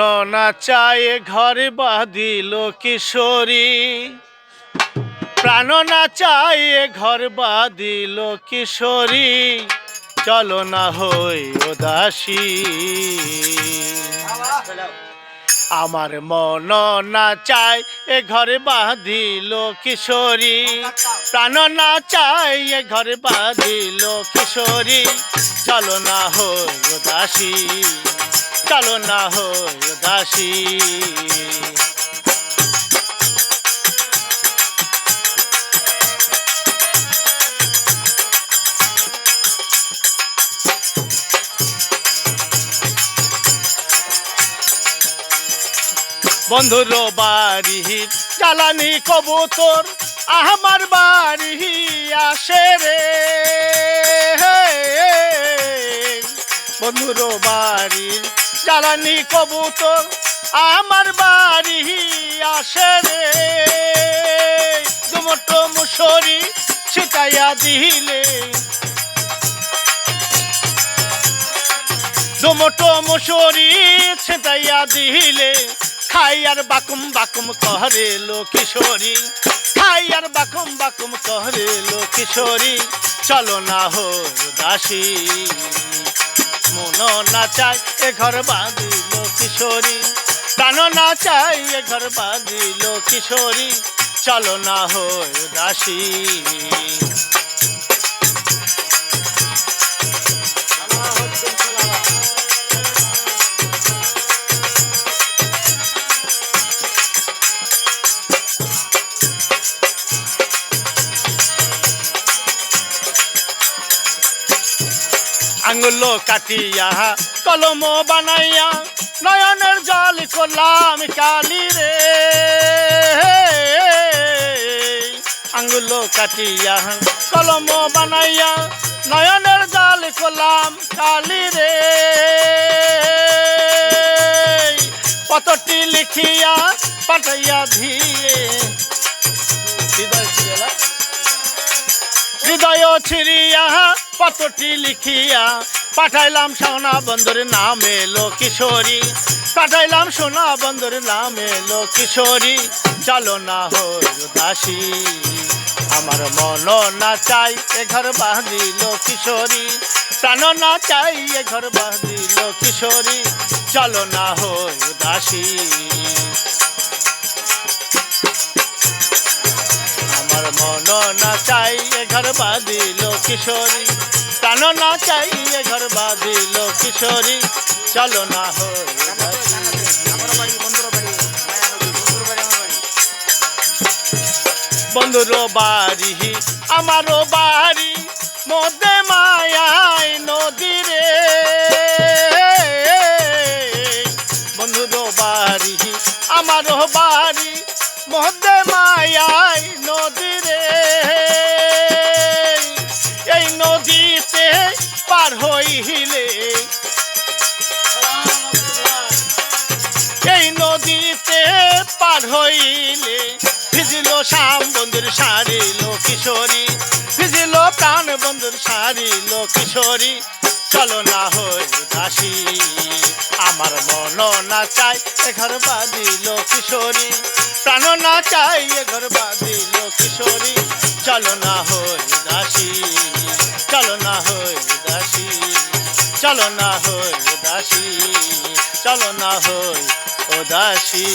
না চায় ঘরে বাঁধিল কিশোরী। প্রাণ না চায় ঘর বাঁধিল কিশোরী। চলো না হই উদাসী। আমার মন না চায় এ ঘরে বাঁধিল কিশোরী। প্রাণ না চাই এ ঘরে বাঁধিল কিশোরী। চলো না হই উদাসী। চলো না হই উদাসী। বন্ধুর বাড়ি জ্বালানি কবুতর আমার বাড়ি আসে রে। বন্ধুর বাড়ি জ্বালানি কবুতর আমার বাড়ি আসে রে। দুমটো মুসরি ছিটাইয়া দিলে। দুমটো মুসরি ছিটাইয়া দিলে। খাই আর বাকুম বাকুম কহরে লো কিশোরী। খাই আর বাকুম বাকুম কহরে লো কিশোরী। চলো না হো দাসী। মন না চাই এ ঘর বাঁধিল কিশোরী। প্রাণ না চাই এ ঘর বাঁধিল কিশোরী। চলো না হয় দাসী আঙুলো কাটিয়া, কলম বানাইয়া, নয়নের জল করলাম কালি রে। আঙুলো কাটিয়া, কলম বানাইয়া, নয়নের জল করলাম কালি রে। পতটি লিখিয়া পাঠাইয়া দিয়ে হৃদয় ছিড়িয়া পত্রটি লিখিয়া পাঠাইলাম সোনা বন্ধুর নামে লো কিশোরী পাঠাইলাম সোনা বন্ধুর নামে লো কিশোরী চলো না হই দাসী আমার মন না চাই এ ঘর বাঁধিল কিশোরী প্রাণ না চাই এ ঘর বাঁধিল কিশোরী চলো না হই দাসী আমার মন না চাই এ ঘর বাঁধিল কিশোরী প্রাণ না চাই এ ঘর বাঁধিল কিশোরী। চলো না হই বন্ধুর বাড়ি, আমারও বাড়ি মধ্যে মায়ায় নদী রে বন্ধুর বাড়ি, আমারও বাড়ি মধ্যে মায়ায় পার হইলে। এই নদীতে পার হইলে ভিজিল শ্যাম বন্ধুর সারিল কিশোরী। ভিজিল প্রাণ বন্ধুর সারিল কিশোরী। চলো না হই দাসী আমার মন না চাই এ ঘর বাঁধিল কিশোরী। প্রাণ না চাই এ ঘর বাঁধিল কিশোরী। চলো না হই চলো না হই দাসী চলো না হই ও দাসী